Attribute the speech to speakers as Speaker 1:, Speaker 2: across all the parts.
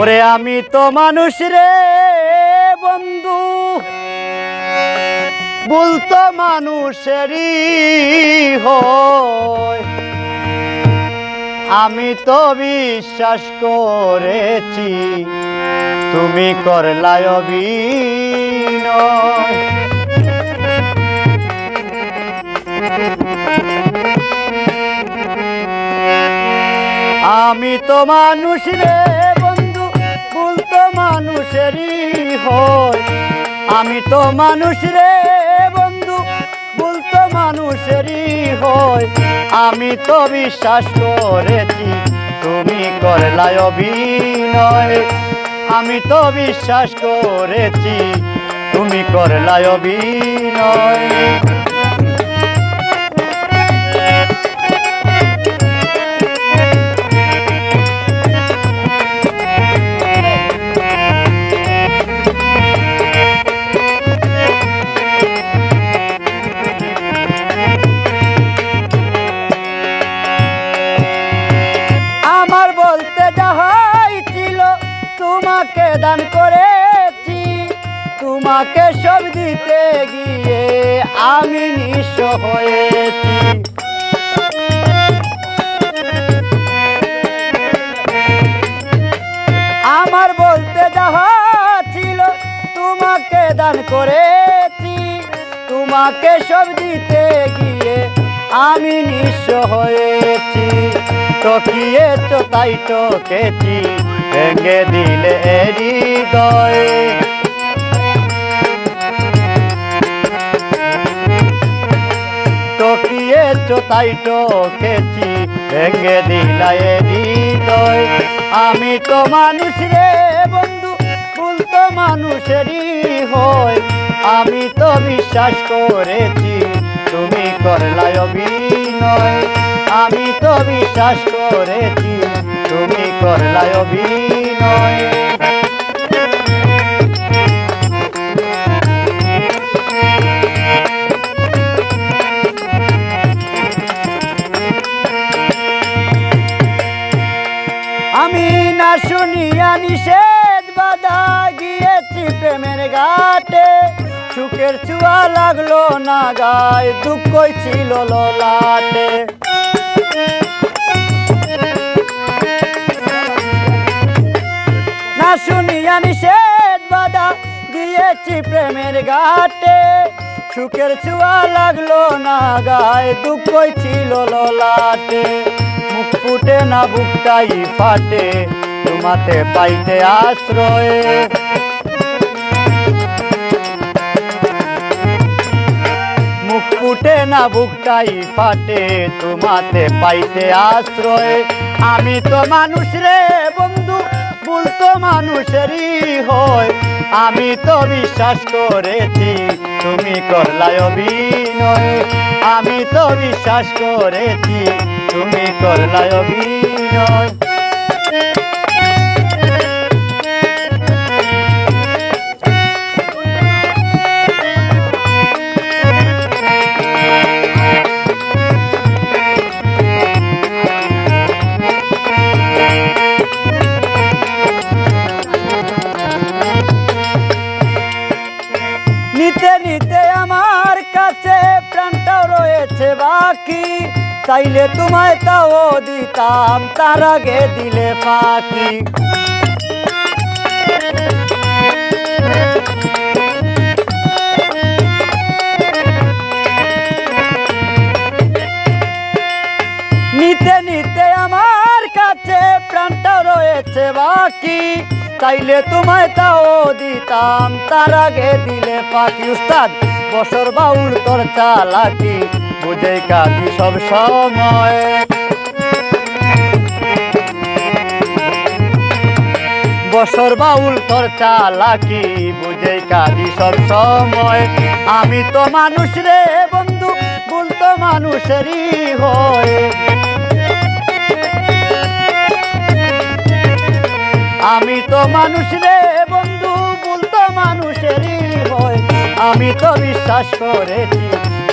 Speaker 1: ওরে আমি তো মানুষ রে বন্ধু। বলতো মানুষেরই হয়। আমি তো বিশ্বাস করেছি, তুমি করলায় অভিনয়। আমি তো মানুষ রে তো মানুষেরই হয়। আমি তো মানুষ রে বন্ধু, ভুল তো মানুষেরই হয়। আমি তো বিশ্বাস করেছি, তুমি করলাই অভিনয়। আমি তো বিশ্বাস করেছি, তুমি করলাই অভিনয়। তোমাকে সব দিতে গিয়ে আমি নিঃস্ব হয়েছি। আমার বলতে যাহা ছিল, তোমাকে দান করেছি। তোমাকে সব দিতে গিয়ে আমি নিঃস্ব হয়েছি। টকিয়ে তো তাই টকেছি, ভেঙে দিলে হৃদয় তাই টকেছি ভেঙে দিলাই হৃদয়। আমি তো মানুষ রে বন্ধু, ভুল তো মানুষেরই হয়। আমি তো বিশ্বাস করেছি, তুমি করলাই অভিনয়। আমি তো বিশ্বাস করেছি, তুমি করলাই অভিনয়। নিষেধ বাধা গিয়েছি প্রেমের ঘাটে। সুখের চুয়া লাগল না গায়ে, দুঃখই ছিল ললাটে। না শুনিয়া নিষেধ বাধা গিয়েছি প্রেমের ঘাটে। সুখের চুয়া লাগল না গায়ে, দুঃখই ছিল ললাটে। মুখ ফুটে না, বুকটাই ফাটে। তোমাতে পাইতে আশ্রয়। মুখ ফুটে না, বুকটাই ফাটে, তোমাতে পাইতে আশ্রয়। আমি তো মানুষ রে বন্ধু, ভুল তো মানুষেরই হয়। আমি তো বিশ্বাস করেছি, তুমি করলাই অভিনয়। আমি তো বিশ্বাস করেছি, তুমি করলাই অভিনয়। রয়েছে বাকি চাইলে তোমায় তাও দিতাম, তার আগে দিলে ফাঁকি। নিতে নিতে আমার কাছে প্রাণটাও রয়েছে বাকি চাইলে তোমায় তাও দিতাম, তার আগে দিলে পাখি উস্তাদ বছর বাউল তোর চালাকি। বুঝে কাঁদি সব সময়। বছর বাউল তোর চালাকি, বুঝে কাঁদি সব সময়। আমি তো মানুষ রে বন্ধু, ভুল তো মানুষেরই হয়। আমি তো মানুষ রে বন্ধু, ভুল তো মানুষেরই হয়। আমি তো বিশ্বাস করেছি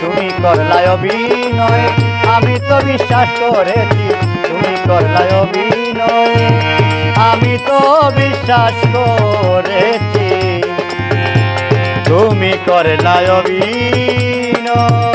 Speaker 1: তুমি করলায় অভিনয়, আমি তো বিশ্বাস করেছি, তুমি করলায় অভিনয়, আমি তো বিশ্বাস করেছি। তুমি করলায় অভিনয়।